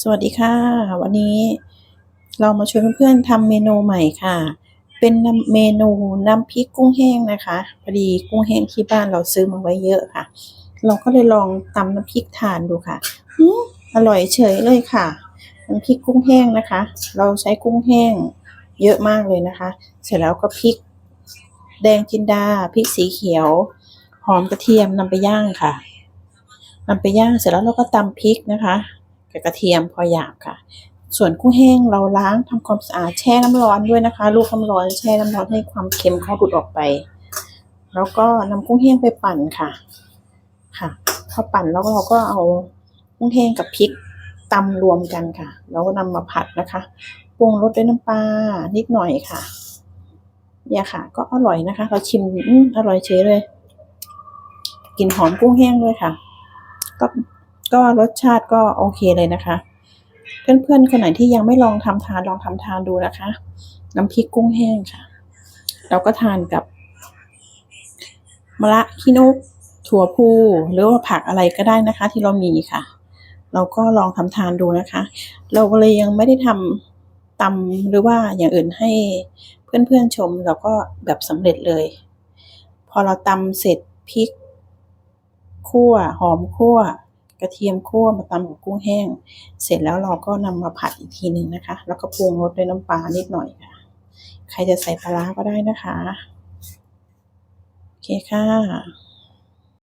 สวัสดีค่ะ วันนี้เรามาชวนเพื่อนๆทำเมนูใหม่ค่ะ เป็นเมนูน้ำพริกกุ้งแห้งนะคะพอดีกุ้งแห้งที่บ้านเราซื้อมาไว้เยอะค่ะ เราก็เลยลองตำน้ำพริกทานดูค่ะอืมอร่อยเฉยเลยค่ะน้ำพริกกุ้งแห้งนะคะ เราใช้กุ้งแห้งเยอะมากเลยนะคะ เสร็จแล้วก็พริก แดงจินดาพริกสีเขียวหอมกระเทียมนำไปย่างค่ะนำไปย่างเสร็จแล้วเราก็ตำพริกนะคะ กับกระเทียมพอหยาบค่ะ ส่วนกุ้งแห้งเราล้างทำความสะอาดแช่น้ำร้อนด้วยนะคะลูกน้ำร้อนแช่น้ำร้อนให้ความเค็มเขาหลุดออกไป แล้วก็นำกุ้งแห้งไปปั่นค่ะ ค่ะพอปั่นแล้วเราก็เอากุ้งแห้งกับพริกตำรวมกันค่ะ แล้วก็นำมาผัดนะคะปรุงรสด้วยน้ำปลานิดหน่อยค่ะ เนี่ยค่ะ ก็อร่อยนะคะ เราชิมอือร่อยเฉยเลยกลิ่นหอมกุ้งแห้งด้วยค่ะ ก็ ก็รสชาติก็โอเคเลยนะคะ เพื่อนๆคนไหนที่ยังไม่ลองทำทานลองทำทานดูนะคะ น้ำพริกกุ้งแห้งค่ะ เราก็ทานกับมะระขี้นกถั่วพูหรือว่าผักอะไรก็ได้นะคะ ที่เรามีค่ะ เราก็ลองทำทานดูนะคะ เราเลยยังไม่ได้ทำตำหรือว่าอย่างอื่นให้เพื่อนๆชมเราก็แบบสำเร็จเลย พอเราตำเสร็จพริกคั่วหอมคั่ว ระเทียมคั่วมาตำกับกุ้งแห้ง เสร็จแล้วเราก็นำมาผัดอีกทีหนึ่งนะคะ แล้วก็ปรุงรสด้วยน้ำปลานิดหน่อยค่ะ ใครจะใส่ปลาร้าก็ได้นะคะ โอเคค่ะ